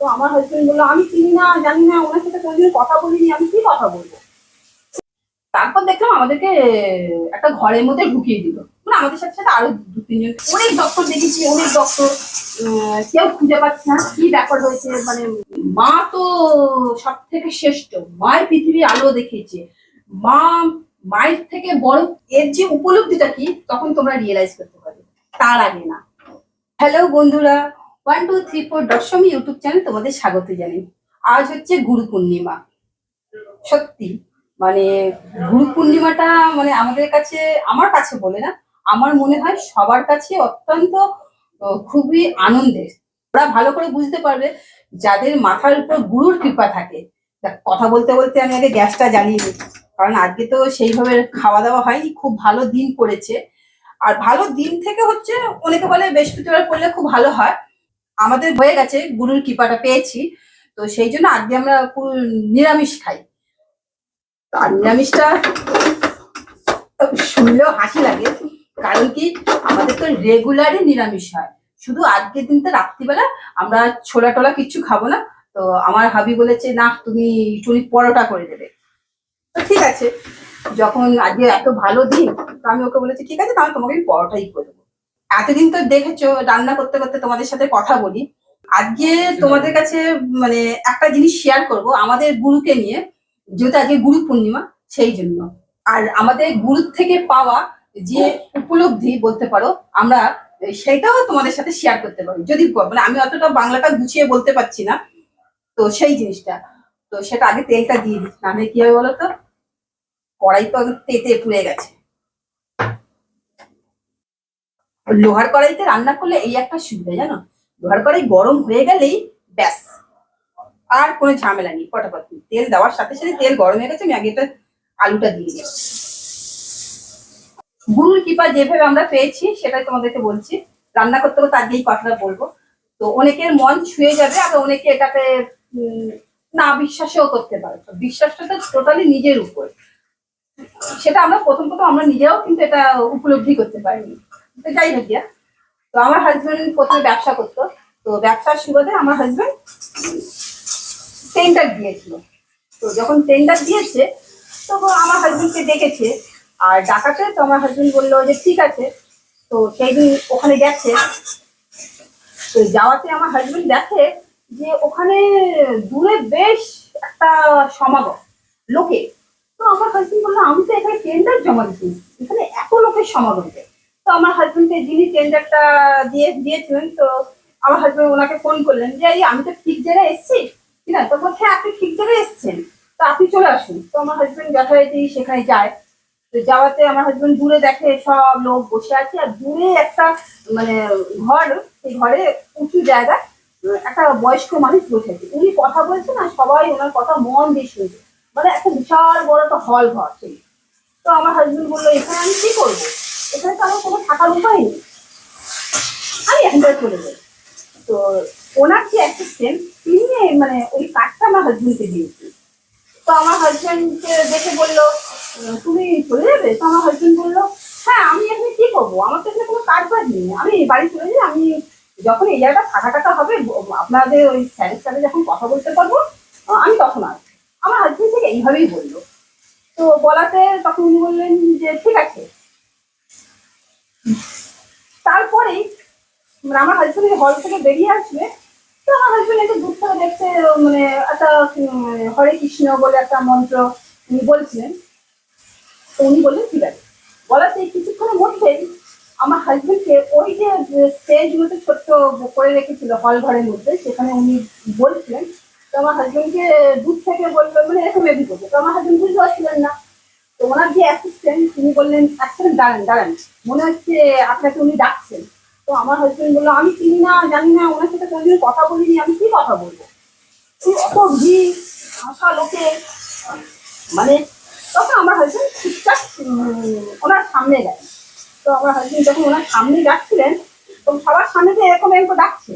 তো আমার হাজবেন্ড বলল, আমি চিনি না, জানি না, ওনার সাথে কোনোদিন কথা বলিনি, আমি কি কথা বলব? তারপর দেখলাম আমাদেরকে একটা ঘরের মধ্যে ঢুকিয়ে দিল। মানে আমাদের সাথে সাথে আরও দু, তিনজন, অনেক ডক্টর দেখেছি, অনেক ডক্টর কেউ খুঁজে পাচ্ছে না, কি ব্যাপার হয়েছে? মানে মা তো সব থেকে শ্রেষ্ঠ, মায়ের পৃথিবী আলো দেখিয়েছে। মা মায়ের থেকে বড়, এর যে উপলব্ধিটা কি, তখন তোমরা রিয়েলাইজ করতে পারবে। তার আগে না। হ্যালো বন্ধুরা one two three four Dashami YouTube channel তোমাদের স্বাগত জানাই। আজ হচ্ছে গুরু পূর্ণিমা। সত্যি মানে গুরু পূর্ণিমাটা মানে আমাদের কাছে, আমার কাছে বলে না, আমার মনে হয় সবার কাছে অত্যন্ত খুবই আনন্দের। ওরা ভালো করে বুঝতে পারবে যাদের মাথার উপর গুরুর কৃপা থাকে। কথা বলতে বলতে আমি আগে গ্যাসটা জ্বালিয়ে নিই কারণ আজকে তো সেইভাবে খাওয়া দাওয়া হয়নি, খুব ভালো দিন পড়েছে। আর ভালো দিন থেকে হচ্ছে, অনেকে বলে বৃহস্পতিবার পড়লে খুব ভালো হয়। আমাদের হয়ে গেছে, গুরুর কৃপাটা পেয়েছি। তো সেই জন্য আজকে আমরা পুরো নিরামিষ খাই। আর নিরামিষটা শুনলেও হাসি লাগে, কারণ কি আমাদের তো রেগুলারই নিরামিষ হয়। শুধু আজকের দিনটা রাত্রিবেলা আমরা ছোলা টোলা কিচ্ছু খাব না। তো আমার হাবি বলেছে না তুমি তুমি পরোটা করে দেবে। তো ঠিক আছে, যখন আজকে এত ভালো দিন, তো আমি ওকে বলেছি, ঠিক আছে, তাহলে তোমাকে আমি পরোটাই করে দেবো। এতদিন তো দেখেছ, রান্না করতে করতে তোমাদের সাথে কথা বলি। আজকে তোমাদের কাছে মানে একটা জিনিস শেয়ার করব, আমাদের গুরুকে নিয়ে, যেহেতু আজকে গুরু পূর্ণিমা, সেই জন্য। আর আমাদের গুরুর থেকে পাওয়া যে উপলব্ধি বলতে পারো, আমরা সেটাও তোমাদের সাথে শেয়ার করতে পারি। যদি মানে আমি অতটা বাংলাটা গুছিয়ে বলতে পারছি না, তো সেই জিনিসটা। তো সেটা আগে তেলটা দিয়ে দিচ্ছি নাহলে কি হবে বলো তো? কড়াই তো তেতে পুড়ে গেছে। লোহার কড়াইতে রান্না করলে এই একটা সুবিধা, জানো? লোহার কড়াই গরম হয়ে গেলেই ব্যাস। আর কোনো ঝামেলা নেই ফটাফট তেল দেওয়ার সাথে সাথে তেল গরম হয়ে গেছে, আমি আগে এটা আলুটা দিয়ে দিই। গুরুর কৃপা যেভাবে আমরা পেয়েছি, সেটাই তোমাদেরকে বলছি। রান্না করতে করতে এই কথাটা বলব। তো অনেকের মন ছুঁয়ে যাবে আর অনেকে এটাকে না বিশ্বাসেও করতে পারে। বিশ্বাসটা তো টোটালি নিজের উপর। সেটা আমরা প্রথম প্রথম আমরা নিজেও কিন্তু এটা উপলব্ধি করতে পারিনি। তো যাই হোক গিয়া। তো আমার হাজবেন্ড প্রথমে ব্যবসা করতো। তো ব্যবসার সুবাদে আমার হাজবেন্ড টেন্ডার দিয়েছিল। তো যখন টেন্ডার দিয়েছে, তখন আমার হাজবেন্ডকে ডেকেছে। আর ডাকাতে তো আমার হাজবেন্ড বলল যে, ঠিক আছে। তো সেই দিন ওখানে গেছে। তো যাওয়াতে আমার হাজবেন্ড দেখে যে, ওখানে দূরে বেশ একটা সমাগম, লোকে। তো আমার হাজবেন্ড বলল, আমি তো এখানে টেন্ডার জমা দিচ্ছি এখানে এত লোকের সমাগম কেন?" তো আমার হাজবেন্ডকে যিনি টেন্ডারটা দিয়ে, দিয়েছিলেন, তো আমার হাজবেন্ড ওনাকে ফোন করলেন যে আমি তো ঠিক জায়গায় এসেছি। ঠিক আছে? তো হ্যাঁ আপনি ঠিক জায়গায় এসেছেন। তো আপনি চলে আসুন। তো আমার হাজবেন্ড যথারীতি সেখানে যায়। তো যাওয়াতে আমার হাজবেন্ড দূরে দেখে সব লোক বসে আছে, আর দূরে একটা মানে ঘর, সেই ঘরে উঁচু জায়গায়, একটা বয়স্ক মানুষ বসে আছে। উনি কথা বলছে না সবাই ওনার কথা মন দিয়ে শুনছে। মানে একটা বিশাল বড় একটা হল ঘর সেই। তো আমার হাজবেন্ড বলল, এখানে আমি কি করব? এখানে তো আমার কোনো থাকার উপায় নেই। আমি এখানটা চলে যাই তো ওনার যে অ্যাসিস্ট্যান্ট তিনি মানে ওই কাজটা আমার হাজবেন্ডকে দিয়েছে। তো আমার হাজবেন্ডকে দেখে বলল তুমি চলে যাবে? তো আমার হাজবেন্ড বলল হ্যাঁ আমি এখানে কি করব? আমার তো এখানে কোনো কাজ বাজ নেই। আমি বাড়ি চলে যাই আমি যখন এই জায়গাটা ফাঁকা টাকা হবে আপনাদের ওই স্যারের সাথে যখন কথা বলতে পারব আমি তখন আসব। আমার হাজবেন্ড থেকে এইভাবেই বলল। তো বলাতে তখন উনি বললেন যে, ঠিক আছে। তারপরেই মানে আমার হাজবেন্ড হল থেকে বেরিয়ে আসবে তো আমার হাজবেন্ড একটু দূর থেকে দেখতে মানে একটা উম, হরে কৃষ্ণ বলে একটা মন্ত্র উনি বলছিলেন। তো উনি বললেন ঠিক আছে। বলাতে কিছুক্ষণের মধ্যেই আমার হাজবেন্ডকে ওই যে স্টেজ মধ্যে ছোট্ট করে রেখেছিল হল ঘরের মধ্যে সেখানে উনি বলছিলেন তো আমার হাজবেন্ডকে দূর থেকে বলল মানে এরকম এদি করবে তো আমার হাজবেন্ড বুঝতে পারছিলেন না। তো ওনার যে অ্যাসিস্ট্যান্ট তিনি বললেন সেকেন্ড দাঁড়ান দাঁড়ান। মনে হচ্ছে আপনাকে উনি ডাকছেন। তো আমার হাজবেন্ড বলল, আমি চিনি না, জানি না, ওনার সাথে কোনোদিন কথা বলিনি, আমি কি কথা বলব? অত ভিড় আসা লোকে মানে তখন আমার হাজবেন্ড ঠিকঠাক ওনার সামনে গেলেন। তো আমার হাজবেন্ড যখন ওনার সামনে যাচ্ছিলেন, তো সবার সামনে তো এরকম এরকম ডাকছে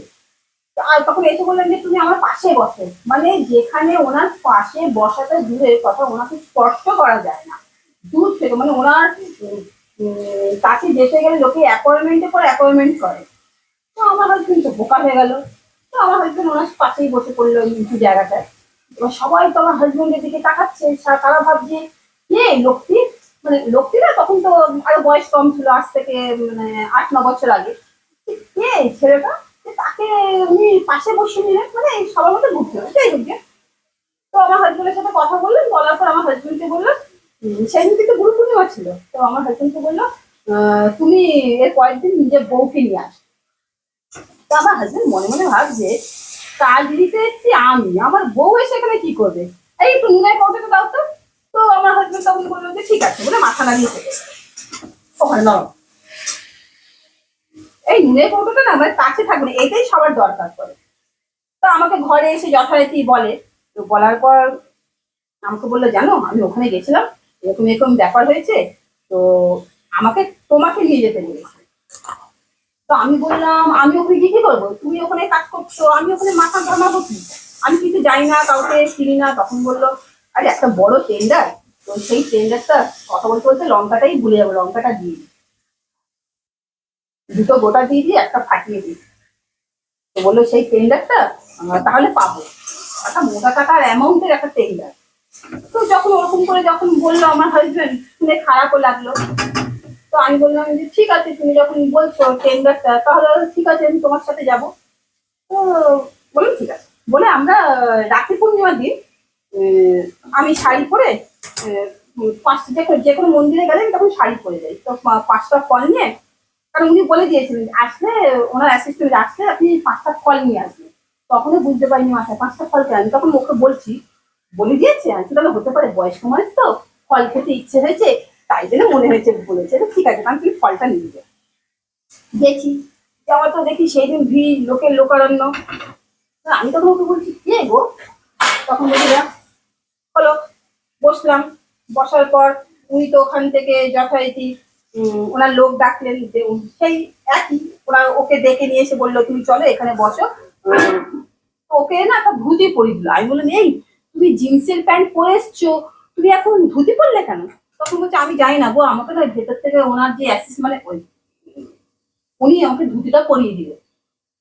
আর তখন এসে বললেন যে, তুমি আমার পাশে বসো। মানে যেখানে ওনার পাশে বসাটা দূরের কথা, ওনাকে স্পর্শ করা যায় না। দূর থেকে মানে ওনার কাছে যেতে গেলে লোকে অ্যাপয়েন্টমেন্টে পর অ্যাপয়েন্টমেন্ট করে। তো আমার হাজবেন্ড তো বোকা হয়ে গেল। তো আমার হাজবেন্ড ওনার পাশেই বসে পড়ল ওই জায়গাটায়। এবার সবাই তো আমার হাজবেন্ডের দিকে তাকাচ্ছে তারা ভাবছে কে লোকটি মানে লোকটি না তখন তো আরও বয়স কম ছিল আজ থেকে মানে আট ন বছর আগে। কে ছেলেটা? তাকে উনি পাশে বসে নিলেন মানে সবার মধ্যে হবে যাই হোক তো আমার হাজবেন্ডের সাথে কথা বললেন বলার পর আমার হাজবেন্ডকে বলল উম, সেদিন থেকে গুরু পূর্ণিমা ছিল। তো আমার হাজবেন্ডকে বলল তুমি এর কয়েকদিন নিজের বউকে নিয়ে আস তো আমার হাজবেন্ড মনে মনে ভাবছে কাজ দিতে এসছি আমি আমার বউ এসে এখানে কি করবে? এই একটু নুনের কৌটোটা দাও তো। তো আমার হাজবেন্ড তখন বলল যে ঠিক আছে। বলে মাথা নাড়িয়ে চলে ওখানে নরম। এই নুনের কৌটোটা না আমার কাছে থাকবে না, এটাই সবার দরকার পড়ে। তো আমাকে ঘরে এসে যথারীতি বলে। তো বলার পর আমাকে বলল জানো আমি ওখানে গেছিলাম এরকম এরকম ব্যাপার হয়েছে, তো আমাকে তোমাকে নিয়ে যেতে বলেছে। তো আমি বললাম, আমি ওখানে গিয়ে কি করব? তুমি ওখানে কাজ করছ, আমি ওখানে মাথা ঘামাবো কি? আমি কিছু জানি না, কাউকে চিনি না। তখন বলল, আরে, একটা বড় টেন্ডার তো সেই টেন্ডারটা কথা বলতে বলতে লঙ্কাটাই ভুলে যাব, লঙ্কাটা দিয়ে দিই। দুটো গোটা দিয়ে দিই একটা ফাটিয়ে দিই। তো বলল, সেই টেন্ডারটা তাহলে পাবো। একটা মোটা টাকার অ্যামাউন্টের একটা টেন্ডার তো যখন ওরকম করে যখন বলল আমার হাজবেন্ড শুনে খারাপও লাগল। তো আমি বললাম যে, ঠিক আছে, তুমি যখন বলছো টেন্ডারটা তাহলে ঠিক আছে, আমি তোমার সাথে যাব। তো বললাম, ঠিক আছে। বলে আমরা রাখি পূর্ণিমার দিন আমি শাড়ি পরে পাঁচটা যে যে কোনো মন্দিরে গেলে আমি তখন শাড়ি পরে যাই। তো পাঁচটা ফল নিয়ে, কারণ উনি বলে দিয়েছিলেন আসলে ওনার অ্যাসিস্ট্যান্ট আসলে আপনি পাঁচটা ফল নিয়ে আসবেন। তখনই বুঝতে পারিনি মাথায়, পাঁচটা ফল কেন? আমি তখন ওকে বলছি বলে দিয়েছে আমি তাহলে হতে পারে বয়স্ক মানুষ তো ফল খেতে ইচ্ছে হয়েছে তাই জন্য মনে হয়েছে বলেছে। তো ঠিক আছে কারণ তুমি ফলটা নিয়ে যাও। গেছি যাওয়া তো দেখি সেই দিন ভিড় লোকের লোকারণ্য। আমি তখন ওকে বলছি কে গো? তখন বলছিলাম হলো বসলাম বসার পর উনি তো ওখান থেকে যথারীতি উম, ওনার লোক ডাকলেন যে সেই একই ওরা ওকে ডেকে নিয়ে এসে বলল তুমি চলো এখানে বসো। ওকে না একটা ধুতি পরিয়ে দিল আমি বললাম এই তুমি জিন্সের প্যান্ট পরে এসছো, তুমি এখন ধুতি পরলে কেন? তখন বলছে, আমি জানি না গো, আমাকে না ভেতর থেকে ওনার যে অ্যাসিস মানে ওই উনি আমাকে ধুতিটা পরিয়ে দিল।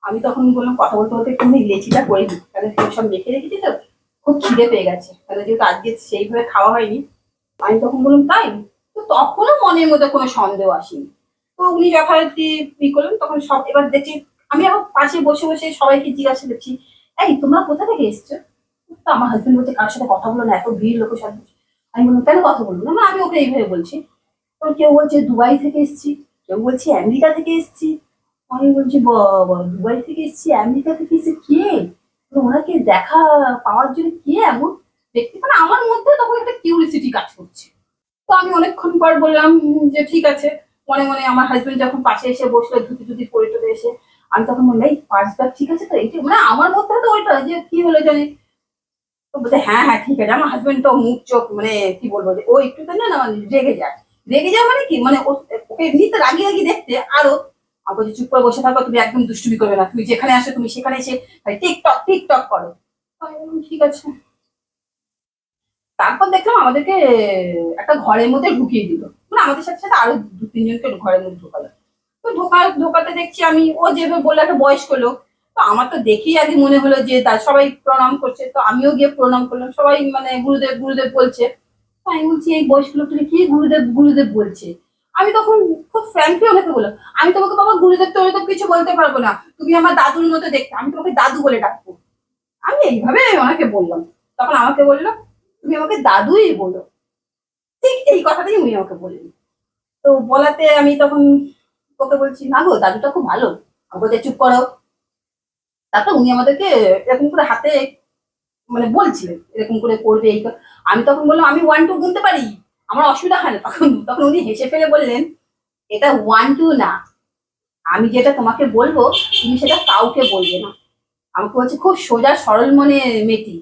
আমি তখন বললাম, কথা বলতে বলতে একটু লেচিটা করে দিই। তুমি সব মেখে রেখেছি তো, খুব খিদে পেয়ে গেছে। কারণ যেহেতু আজকে সেইভাবে খাওয়া হয়নি, আমি তখন বললাম, তাই? তো তখনও মনের মধ্যে কোনো সন্দেহ আসেনি। তো উনি যথারীতি ই করলেন, তখন সব এবার দেখছি আমি এখন পাশে বসে বসে সবাইকে জিজ্ঞাসা করছি, এই, তোমরা কোথা থেকে এসছো? আমার হাজবেন্ড বলছে, কার সাথে কথা বলো না, এত ভিড় লোকের সাথে। আমি বললাম, কেন কথা বলব না? আমি ওকে এইভাবে বলছি। কেউ বলছে, দুবাই থেকে এসেছি। কেউ বলছে, আমেরিকা থেকে এসেছি। আমি বলছি বাবা দুবাই থেকে এসেছি, আমেরিকা থেকে এসে কে? ওনাকে দেখা পাওয়ার জন্য কে এমন দেখতে মানে আমার মধ্যে তখন একটা কিউরিসিটি কাজ করছে। তো আমি অনেকক্ষণ পর বললাম যে, ঠিক আছে। মনে মনে আমার হাজবেন্ড যখন পাশে এসে বসল, ধুতি ধুতি পরে টরে এসে, আমি তখন বললাম, এই পার্স ঠিক আছে তো? এইটা মানে আমার মধ্যে তো ওইটা যে, কি হলো জানি? বলছে হ্যাঁ হ্যাঁ ঠিক আছে। আমার হাজবেন্ড তো মুখ, চোখ মানে কি বলব যে, ও একটু তো না মানে রেগে যায়। রেগে যায় মানে কি? মানে ওকে এমনিতে রাগি রাগি দেখতে, আরও। আমি বলছি, চুপ করে বসে থাকো, তুমি একদম দুষ্টুমি করবে না। তুমি যেখানে আসো, তুমি সেখানে এসে টিকটক টিকটক করো। ঠিক আছে। তারপর দেখলাম আমাদেরকে একটা ঘরের মধ্যে ঢুকিয়ে দিল। মানে আমাদের সাথে সাথে আরও দু তিনজনকে ঘরের মধ্যে ঢোকালো। তো ঢোকা ঢোকাতে দেখছি আমি, ও যেভাবে বলল, একটা বয়স্ক লোক। তো আমার তো দেখেই আগে মনে হলো যে তা- সবাই প্রণাম করছে। তো আমিও গিয়ে প্রণাম করলাম। সবাই মানে গুরুদেব গুরুদেব বলছে। তো আমি বলছি, এই বয়স্ক লোকটাকে কি গুরুদেব গুরুদেব বলছে? আমি তখন খুব ফ্র্যাঙ্কলি ওনাকে বললাম, আমি তোমাকে বাবা গুরুদেব তো তো কিছু বলতে পারব না। তুমি আমার দাদুর মতো দেখতে। আমি তোমাকে দাদু বলে ডাকবো। আমি এইভাবে ওনাকে বললাম। তখন আমাকে বলল, তুমি আমাকে দাদুই বলো। ঠিক এই কথাটাই উনি আমাকে বললেন। তো বলাতে আমি তখন ওকে বলছি, না গো, দাদুটা খুব ভালো। আমাকে চুপ করো তারপর উনি আমাদেরকে এরকম করে হাতে মানে বলছিলেন, এরকম করে করবে, এই আমি তখন বললাম, আমি ওয়ান টু গুনতে পারি? আমার অসুবিধা হয় না। তখন তখন উনি হেসে ফেলে বললেন, এটা ওয়ান টু না। আমি যেটা তোমাকে বলব, তুমি সেটা কাউকে বলবে না। আমাকে বলছে, খুব সোজা, সরল মনে মেয়েটি।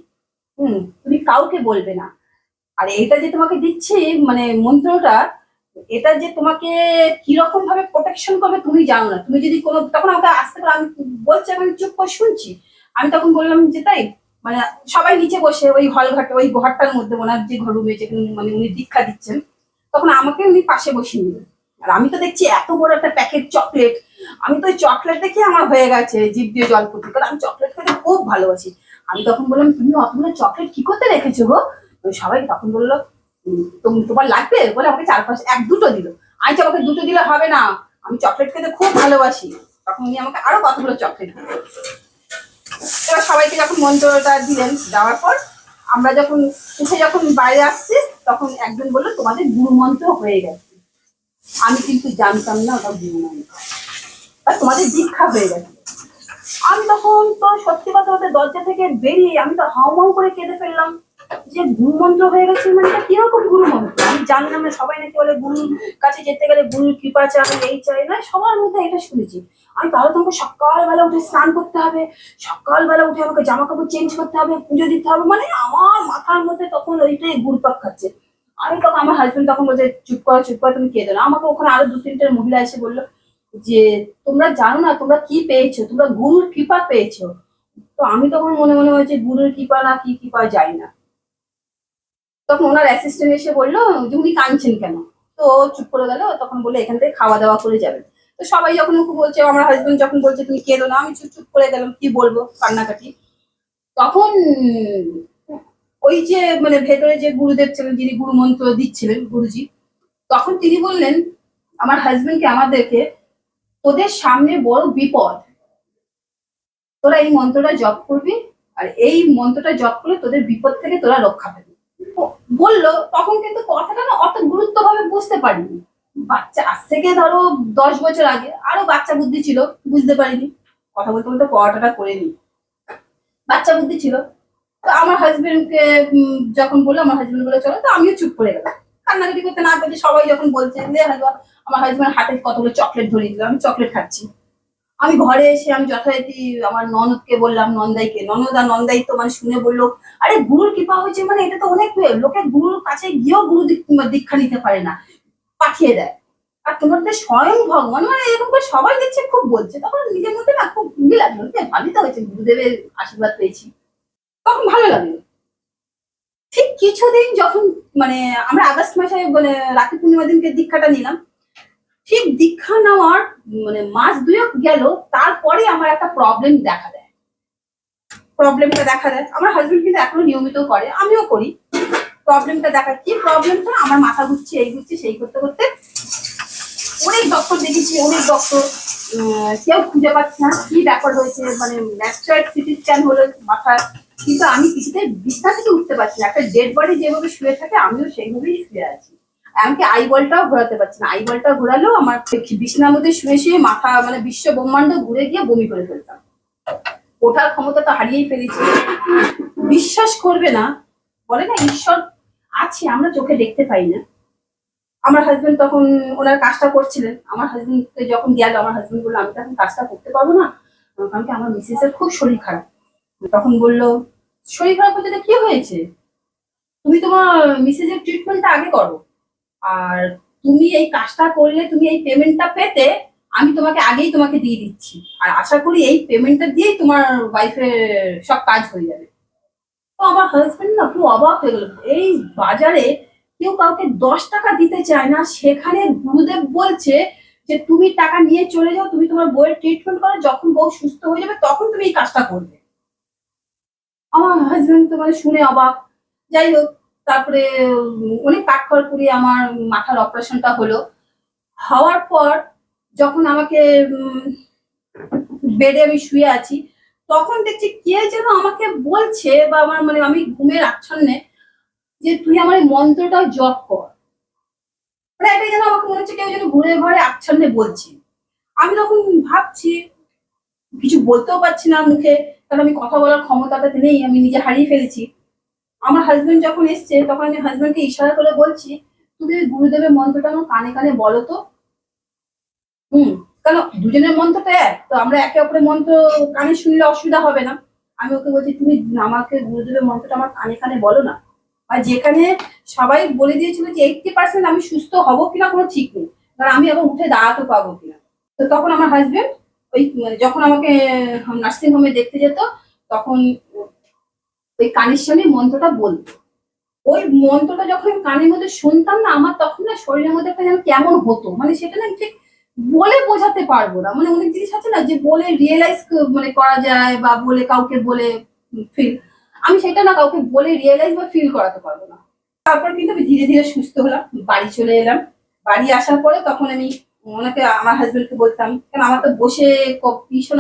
হুম, তুমি কাউকে বলবে না। আর এটা যে তোমাকে দিচ্ছি মানে মন্ত্রটা এটা যে তোমাকে কীরকম ভাবে প্রোটেকশন করবে তুমি জানো না। তুমি যদি কোনো তখন আমাকে আসতে পারো। আমি বলছি আমি চুপ করে শুনছি। আমি তখন বললাম যে তাই? মানে সবাই নিচে বসে ওই হল ঘাটে ওই ঘরটার মধ্যে ওনার যে ঘর রুমে যেখানে মানে উনি দীক্ষা দিচ্ছেন। তখন আমাকে উনি পাশে বসিয়ে নিলেন আর আমি তো দেখছি এত বড় একটা প্যাকেট চকলেট আমি তো ওই চকলেট দেখে আমার হয়ে গেছে জিভ দিয়ে জল পড়তে কারণ আমি চকলেট খেতে খুব ভালোবাসি। আমি তখন বললাম তুমি অতগুলো চকলেট কি করতে রেখেছো গো? সবাই তখন বলল "উম, তোম- তোমার লাগবে? বলে আমাকে চার পাঁচ এক দুটো দিল। আমি তো আমাকে দুটো দিলে হবে না, আমি চকলেট খেতে খুব ভালোবাসি। তখন উনি আমাকে আরও কতগুলো চকলেট দিল এবার সবাইকে যখন মন্ত্রটা দিলেন, দেওয়ার পর, আমরা যখন উঠে যখন বাইরে আসছি, তখন একজন বলল, তোমাদের গুরু মন্ত্র হয়ে গেছে। আমি কিন্তু জানতাম না ওটা গুরু মন্ত্র তোমাদের দীক্ষা হয়ে গেছে। আমি তখন তো সত্যি কথা দরজা থেকে বেরিয়ে আমি তো হাউ মাউ করে কেঁদে ফেললাম। যে গুরু মন্ত্র হয়ে গেছে মানে এটা কীরকম গুরু মন্ত্র আমি জানি না সবাই নাকি বলে গুরুর কাছে যেতে গেলে গুরুর কৃপা চাই এই চাই না সবার মধ্যে এটা শুনেছি। আমি তাহলে তোমাকে সকালবেলা উঠে স্নান করতে হবে, সকালবেলা উঠে আমাকে জামা কাপড় চেঞ্জ করতে হবে, পুজো দিতে হবে মানে আমার মাথার মধ্যে তখন ওইটাই ঘুরপাক খাচ্ছে। আমি তখন, আমার হাজবেন্ড তখন বলছে, চুপ করো চুপ করো, তুমি কেঁদো না আমাকে ওখানে আরও দু তিনটের মহিলা এসে বলল যে, তোমরা জানো না, তোমরা কি পেয়েছ? তোমরা গুরুর কৃপা পেয়েছ? তো আমি তখন মনে মনে হয়েছে গুরুর কৃপা না, কি কৃপা যাই না। তখন ওনার অ্যাসিস্ট্যান্ট এসে বলল, যে উনি কাঁদছেন কেন? তো চুপ করে গেল, তখন বলে এখান থেকে খাওয়া দাওয়া করে যাবেন তো সবাই যখন ওকে বলছে, আমার হাজবেন্ড যখন বলছে, তুমি কেঁদো না, আমি চুপ চুপ করে গেলাম, কি বলব কান্নাকাটি? তখন ওই যে মানে ভেতরে যে গুরুদেব ছিলেন, যিনি গুরু মন্ত্র দিচ্ছিলেন গুরুজি, তখন তিনি বললেন, আমার হাজবেন্ডকে আমাদেরকে, তোদের সামনে বড় বিপদ। তোরা এই মন্ত্রটা জপ করবি, আর এই মন্ত্রটা জপ করলে তোদের বিপদ থেকে তোরা রক্ষা পাবি। বলল, তখন কিন্তু কথাটা না অত গুরুত্বভাবে বুঝতে পারিনি। বাচ্চা আজ থেকে ধরো দশ বছর আগে, আরও বাচ্চা বুদ্ধি ছিল, বুঝতে পারিনি। কথা বলতে বলতে পড়াটা করে নি বাচ্চা বুদ্ধি ছিল। তো আমার হাজবেন্ডকে যখন বলল, আমার হাজবেন্ড বলে চলো। তো আমিও চুপ করে গেলাম। কান্নাকাটি করতে না করতে সবাই যখন বলছে হালুয়া, আমার হাজবেন্ড হাতে কতগুলো চকলেট ধরিয়ে দিল, আমি চকলেট খাচ্ছি। আমি ঘরে এসে আমি যথারীতি আমার ননদকে বললাম, নন্দাইকে। ননদ আর নন্দাই তো মানে শুনে বলল, আরে, গুরুর কৃপা হয়েছে মানে এটা তো অনেক লোকে গুরুর কাছে গিয়েও গুরু দীক্ষা নিতে পারে না, পাঠিয়ে দেয়। আর তোমার তো স্বয়ং ভগবান মানে এরকম করে সবাই দেখছে, খুব বলছে। তখন নিজের মধ্যে না খুব ইয়ে লাগল ভালোই তো হয়েছে, গুরুদেবের আশীর্বাদ পেয়েছি। তখন ভালো লাগল। ঠিক কিছুদিন যখন মানে আমরা আগস্ট মাসে মানে রাখি পূর্ণিমা দিনকে দীক্ষাটা নিলাম ঠিক দীক্ষা নেওয়ার মানে মাস দুয়েক গেল, তারপরে আমার একটা প্রবলেম দেখা দেয়। প্রবলেমটা দেখা দেয়। আমার হাজবেন্ড কিন্তু এখনও নিয়মিত করে, আমিও করি। প্রবলেমটা দেখা, কি প্রবলেমটা আমার মাথা ঘুরছে, এই ঘুরছে, সেই করতে করতে অনেক ডক্টর দেখেছি, অনেক ডক্টর কেউ খুঁজে পাচ্ছে না, কি ব্যাপার হয়েছে মানে ন্যাচারাল সিটি স্ক্যান হলো মাথায় কিন্তু আমি কিছুতে বিছনা থেকে উঠতে পারছি না। একটা ডেড বডি যেভাবে শুয়ে থাকে, আমিও সেইভাবেই শুয়ে আছি। এমনকি আই বলটাও ঘোরাতে পারছি না। আই বলটা ঘোরালেও আমার বিছনার মধ্যে শুয়ে শুয়ে মাথা মানে বিশ্ব ব্রহ্মাণ্ড ঘুরে গিয়ে বমি করে ফেলতাম। ওঠার ক্ষমতা তো হারিয়েই ফেলেছি। বিশ্বাস করবে না। বলে না, ঈশ্বর আছে, আমরা চোখে দেখতে পাই না। আমার হাজবেন্ড তখন ওনার কাজটা করছিলেন। আমার হাজবেন্ডকে যখন গেল, আমার হাজবেন্ড বলল, আমি তো এখন কাজটা করতে পারব না। কারণ কি আমার মিসেসের খুব শরীর খারাপ। তখন বলল, শরীর খারাপ হচ্ছে তো কি হয়েছে? তুমি তোমার মিসেসের ট্রিটমেন্টটা আগে করো। আর তুমি এই কাজটা করলে, তুমি এই পেমেন্টটা পেতে আমি তোমাকে আগেই তোমাকে দিয়ে দিচ্ছি। আর আশা করি এই পেমেন্টটা দিয়েই তোমার ওয়াইফের সব কাজ হয়ে যাবে। তো আমার হাজবেন্ড না পুরো অবাক হয়ে গেল। এই বাজারে কেউ কাউকে দশ টাকা দিতে চায় না। সেখানে গুরুদেব বলছে যে, তুমি টাকা নিয়ে চলে যাও, তুমি তোমার বউয়ের ট্রিটমেন্ট করো। যখন বউ সুস্থ হয়ে যাবে, তখন তুমি এই কাজটা করবে। আমার হাজবেন্ড তো মানে শুনে অবাক। যাই হোক তারপরে অনেক কাঠখড় পুড়িয়ে আমার মাথার অপারেশনটা হলো। হওয়ার পর যখন আমাকে বেডে আমি শুয়ে আছি, তখন দেখছি কে যেন আমাকে বলছে বা আমার মানে আমি ঘুমের আচ্ছন্নে যে তুই আমার এই মন্ত্রটা জপ কর। মানে এটাই যেন আমাকে মনে হচ্ছে কেউ যেন ঘুরে ঘরে আচ্ছন্নে বলছে। আমি তখন ভাবছি, কিছু বলতেও পারছি না মুখে, কারণ আমি কথা বলার ক্ষমতাটা নেই, আমি নিজে হারিয়ে ফেলেছি। আমার হাজবেন্ড যখন এসছে, তখন আমি হাজবেন্ডকে ইশারা করে বলছি, তুমি গুরুদেবের মন্ত্রটা আমার কানে কানে বলো তো। হুম, কেন? দুজনের মন্ত্রটা এক, তো আমরা একে অপরের মন্ত্র কানে শুনলে অসুবিধা হবে না। আমি ওকে বলছি, তুমি আমাকে গুরুদেবের মন্ত্রটা আমার কানে কানে বলো না। আর যেখানে সবাই বলে দিয়েছিল যে এইটটি পার্সেন্ট আমি সুস্থ হব কিনা কোনো ঠিক নেই। কারণ আমি আবার উঠে দাঁড়াতে পাবো কিনা। তো তখন আমার হাজবেন্ড ওই, যখন আমাকে নার্সিং হোমে দেখতে যেত, তখন ওই সঙ্গে মন্ত্রটা বলতো ওই মন্ত্রটা যখন কানের মধ্যে শুনতাম না, আমার তখন না শরীরের মধ্যে একটা যেন কেমন হতো মানে সেটা না ঠিক বলে বোঝাতে পারব না। মানে অনেক জিনিস আছে না যে বলে রিয়েলাইজ মানে করা যায় বা বলে কাউকে বলে ফিল আমি সেটা না কাউকে বলে রিয়েলাইজ বা ফিল করাতে পারব না। তারপর কিন্তু আমি ধীরে ধীরে সুস্থ হলাম, বাড়ি চলে এলাম। বাড়ি আসার পরে তখন আমি ওনাকে, আমার হাজবেন্ডকে বলতাম কারণ আমার তো বসে ভীষণ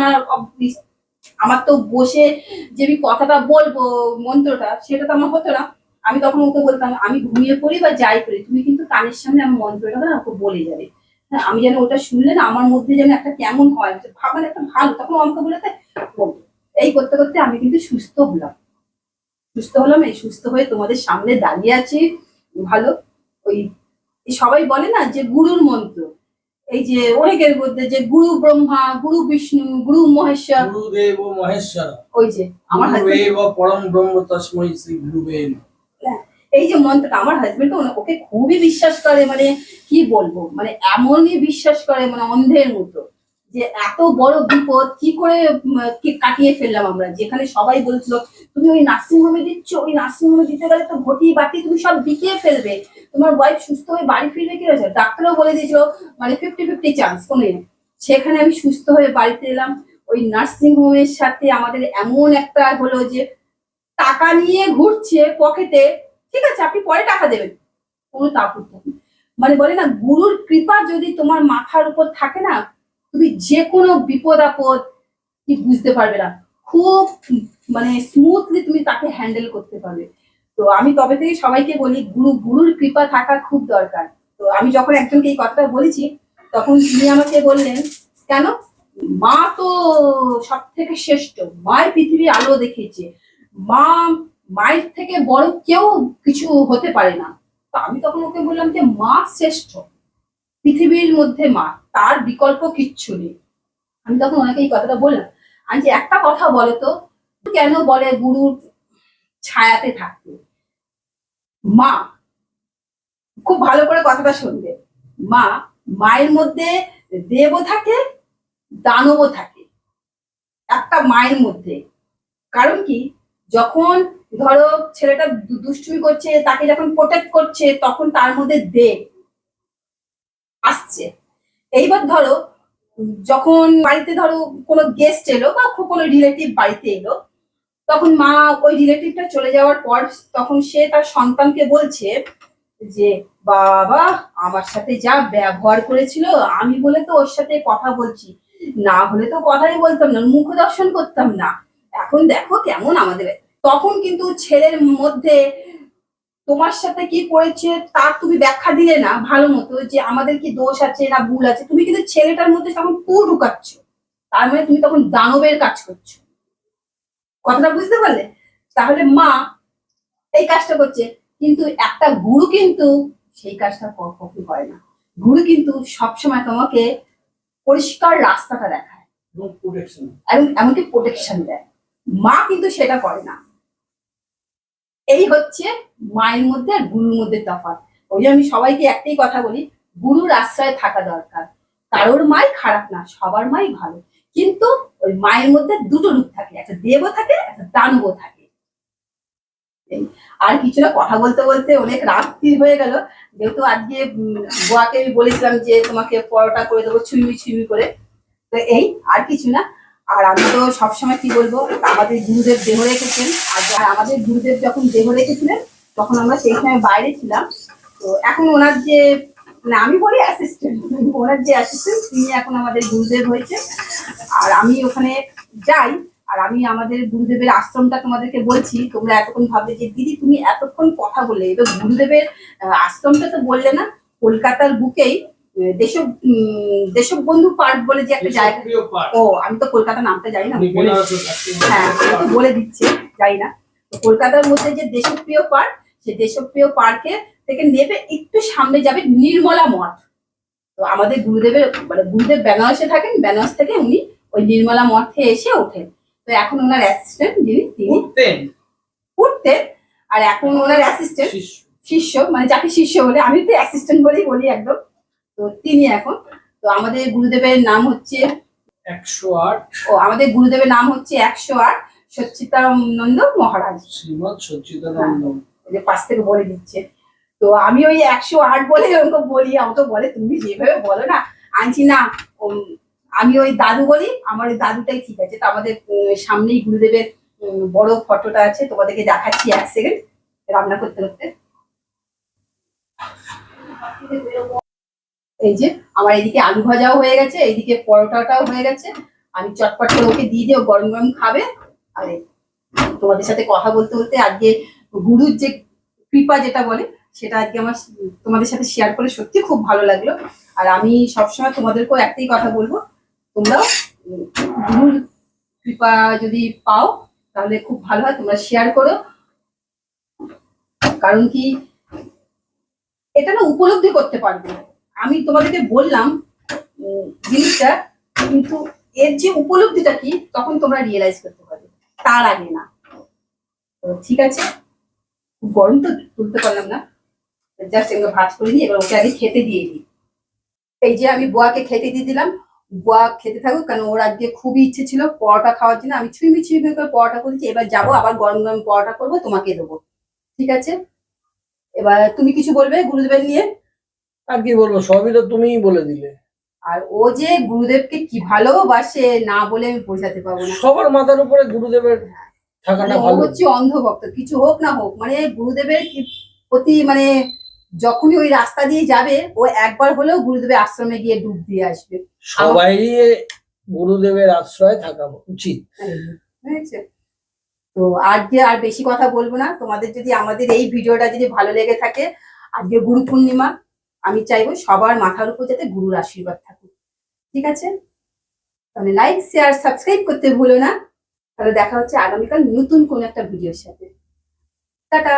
আমার তো বসে যে আমি কথাটা বলব মন্ত্রটা সেটা তো আমার হতো না। আমি তখন ওকে বলতাম আমি ঘুমিয়ে পড়ি বা যাই করি তুমি কিন্তু কানের সামনে আমার মন্ত্রটা না ওকে বলে যাবে। হ্যাঁ আমি যেন ওটা শুনলে না আমার মধ্যে যেন একটা কেমন হয় যে ভাব মানে একটা ভালো তখন আমাকে বলে দেয়, বলবে। এই করতে করতে আমি কিন্তু সুস্থ হলাম। সুস্থ হলাম এই সুস্থ হয়ে তোমাদের সামনে দাঁড়িয়ে আছি ভালো। ওই সবাই বলে না যে গুরুর মন্ত্র। এই যে অনেকের মধ্যে যে গুরু ব্রহ্মা গুরু বিষ্ণু গুরু মহেশ্বর গুরুদেব মহেশ্বর। ওই যে আমার হাজবেন্ড গুরুদেব পরম ব্রহ্ম তস্মৈ শ্রী গুরুবেন এই যে মন্ত্রটা আমার হাজবেন্ড তো ওকে খুবই বিশ্বাস করে মানে কি বলব? মানে এমনই বিশ্বাস করে মানে অন্ধের মতো। যে এত বড় বিপদ, কি করে কাটিয়ে ফেললাম আমরা? যেখানে সবাই বলছিল, তুমি ওই নার্সিং হোমে দিচ্ছ, ওই নার্সিং হোমে দিতে গেলে তো ঘটি বাটি তুমি সব বিকিয়ে ফেলবে। তোমার ওয়াইফ সুস্থ হয়ে বাড়ি ফিরবে কি হয়েছে ডাক্তারও বলে দিয়েছিল মানে ফিফটি ফিফটি চান্স কোনো ইয়ে সেখানে আমি সুস্থ হয়ে বাড়িতে এলাম। ওই নার্সিং হোমের সাথে আমাদের এমন একটা হলো যে, টাকা নিয়ে ঘুরছে পকেটে, ঠিক আছে, আপনি পরে টাকা দেবেন। কোনো তাপুর মানে বলে না, গুরুর কৃপা যদি তোমার মাথার উপর থাকে না তুমি যে কোনো বিপদ আপদ কি বুঝতে পারবে না। খুব মানে স্মুথলি তুমি তাকে হ্যান্ডেল করতে পারবে। তো আমি তবে থেকে সবাইকে বলি, গুরু, গুরুর কৃপা থাকা খুব দরকার। তো আমি যখন একজনকে এই কথাটা বলেছি, তখন তিনি আমাকে বললেন, কেন? মা তো সব থেকে শ্রেষ্ঠ, মায়ের পৃথিবীর আলো দেখিয়েছে। মা, মায়ের থেকে বড় কেউ কিছু হতে পারে না। তো আমি তখন ওকে বললাম যে, মা শ্রেষ্ঠ। পৃথিবীর মধ্যে মা, তার বিকল্প কিচ্ছু নেই। আমি তখন ওনাকে এই কথাটা বললাম আমি যে একটা কথা বলো তো, কেন বলে গুরুর ছায়াতে থাকতে? মা, খুব ভালো করে কথাটা শুনবে। মা, মায়ের মধ্যে দেবও থাকে, দানবও থাকে। একটা মায়ের মধ্যে। কারণ কি? যখন ধরো ছেলেটা দুষ্টুমি করছে, তাকে যখন প্রোটেক্ট করছে, তখন তার মধ্যে দেব। আসছে। এইবার ধরো, যখন বাড়িতে ধরো কোনো গেস্ট এলো বা কোনো রিলেটিভ বাড়িতে এলো, তখন মা ওই রিলেটিভটা চলে যাওয়ার পর তখন সে তার সন্তানকে বলছে যে, বাবা, আমার সাথে যা ব্যবহার করেছিল, আমি বলে তো ওর সাথে কথা বলছি। না হলে তো কথাই বলতাম না, মুখ দর্শন করতাম না। এখন দেখো কেমন আমাদের। তখন কিন্তু ছেলের মধ্যে তোমার সাথে কি করেছে তার তুমি ব্যাখ্যা দিলে না ভালো মতো যে আমাদের কি দোষ আছে না ভুল আছে। তুমি কিন্তু ছেলেটার মধ্যে তখন পু ঢুকাচ্ছ। তার মানে তুমি তখন দানবের কাজ করছ। কথাটা বুঝতে পারলে? তাহলে মা এই কাজটা করছে কিন্তু একটা গুরু কিন্তু সেই কাজটা কখনো করে না। গুরু কিন্তু সবসময় তোমাকে পরিষ্কার রাস্তাটা দেখায়। এবং এমনকি প্রোটেকশন দেয়। মা কিন্তু সেটা করে না। এই হচ্ছে মায়ের মধ্যে আর গুরুর মধ্যে তফাৎ। ওই আমি সবাইকে একটাই কথা বলি, গুরুর আশ্রয়ে থাকা দরকার। কারোর মাই খারাপ না, সবার মাই ভালো। কিন্তু ওই মায়ের মধ্যে দুটো রূপ থাকে, একটা দেবও থাকে, একটা দানবও থাকে। আর কিছু না, কথা বলতে বলতে অনেক রাত্রি হয়ে গেল। যেহেতু আজকে গোয়াকে আমি বলেছিলাম যে তোমাকে পরোটা করে দেবো ছুঁই ছুঁই করে। তো এই, আর কিছু না আর আমি তো সবসময় কি বলব, আমাদের গুরুদেব দেহ রেখেছেন আর আমাদের গুরুদেব যখন দেহ রেখেছিলেন, তখন আমরা সেই সময় বাইরে ছিলাম। তো এখন ওনার যে মানে আমি বলি অ্যাসিস্ট্যান্ট ওনার যে অ্যাসিস্ট্যান্ট তিনি এখন আমাদের গুরুদেব হয়েছে। আর আমি ওখানে যাই, আর আমি আমাদের গুরুদেবের আশ্রমটা তোমাদেরকে বলছি, তোমরা এতক্ষণ ভাববে যে, দিদি, তুমি এতক্ষণ কথা বললে। এবার গুরুদেবের আশ্রমটা তো বললে না, কলকাতার বুকেই দেশব উম, দেশবন্ধু পার্ক বলে যে একটা জায়গা। ও আমি তো কলকাতা নামটা জানি না। হ্যাঁ বলে দিচ্ছে জানি না। তো কলকাতার মধ্যে যে দেশপ্রিয় পার্ক সেই দেশপ্রিয় পার্কে থেকে নেবে একটু সামনে যাবে নির্মলা মঠ। তো আমাদের গুরুদেবের মানে গুরুদেব বেনারসে থাকেন বেনারস থেকে উনি ওই নির্মলা মঠে এসে ওঠেন। তো এখন ওনার অ্যাসিস্ট্যান্ট যিনি তিনি উঠতেন? উঠতেন আর এখন ওনার অ্যাসিস্ট্যান্ট শিষ্য। শিষ্য মানে যাকে শিষ্য বলে আমি তো অ্যাসিস্ট্যান্ট বলেই বলি একদম। তো তিনি এখন। তো আমাদের গুরুদেবের নাম হচ্ছে একশো আট। ও আমাদের গুরুদেবের নাম হচ্ছে একশো আট সচ্চিতানন্দ মহারাজ। শ্রীমৎ সচ্চিদানন্দ। যে পাশ থেকে বলে দিচ্ছে। তো আমি ওই একশো আট বলে ওরকম বলি আমাকে বলে তুমি যেভাবে বলো না আনছি না আমি ওই দাদু বলি আমার ওই দাদুটাই ঠিক আছে। তো আমাদের সামনেই গুরুদেবের বড় ফটোটা আছে তোমাদেরকে দেখাচ্ছি এক সেকেন্ড রান্না করতে করতে। এই যে, আমার এদিকে আলু ভাজাও হয়ে গেছে এইদিকে পরোটাটাও হয়ে গেছে। আমি চটপট করে ওকে দিয়ে দিয়ে গরম গরম খাবে। আর, তোমাদের সাথে কথা বলতে বলতে আজকে গুরুর যে কৃপা যেটা বলে, সেটা আজকে আমার তোমাদের সাথে শেয়ার করে সত্যি খুব ভালো লাগল। আর আমি সবসময় তোমাদেরকেও একটাই কথা বলব, তোমরাও গুরুর কৃপা যদি পাও, তাহলে খুব ভালো হয়, তোমরা শেয়ার করো। কারণ কি, এটা না উপলব্ধি করতে পারবে আমি তোমাদেরকে বললাম জিনিসটা, কিন্তু এর যে উপলব্ধিটা কি, তখন তোমরা রিয়েলাইজ করতে পারবে। তার আগে না। তো ঠিক আছে? খুব গরম তো, তুলতে পারলাম না। জাস্ট এগুলো ভাজ করে দিই এবার ওকে আগে খেতে দিয়ে দিই। এই যে আমি বুয়াকে খেতে দিয়ে দিলাম, বুয়া খেতে থাকুক, কারণ ওর আজকে খুবই ইচ্ছে ছিল পরোটা খাওয়ার জন্য। আমি ছুঁই ছুঁই করে পরোটা করেছি, এবার যাব, আবার গরম গরম পরোটা করব, তোমাকে দেবো। ঠিক আছে? এবার তুমি কিছু বলবে গুরুদেবের নিয়ে? আর কি বলব সবই তো তুমিই বলে দিলে। আর ও যে গুরুদেবকে কি ভালোবাসে না বলে আমি বোঝাতে পারব না। সবার মাথার উপরে গুরুদেবের মানে থাকাটা ভালো। হচ্ছে অন্ধভক্ত কিছু হোক না হোক মানে গুরুদেবের প্রতি মানে যখনই ওই রাস্তা দিয়ে যাবে ও একবার হলেও গুরুদেবের আশ্রমে গিয়ে ডুব দিয়ে আসবে। সবাইই গুরুদেবের আশ্রয়ে থাকা উচিত। তো আজকে আর বেশি কথা বলব না। তোমাদের যদি আমাদের এই ভিডিওটা যদি ভালো লেগে থাকে আজকে গুরু পূর্ণিমা আমি চাইব সবার মাথার উপর যাতে গুরুর আশীর্বাদ থাকুক। ঠিক আছে? তাহলে লাইক শেয়ার সাবস্ক্রাইব করতে ভুলো না। তাহলে দেখা হচ্ছে আগামীকাল নতুন কোন একটা ভিডিওর সাথে। টাটা!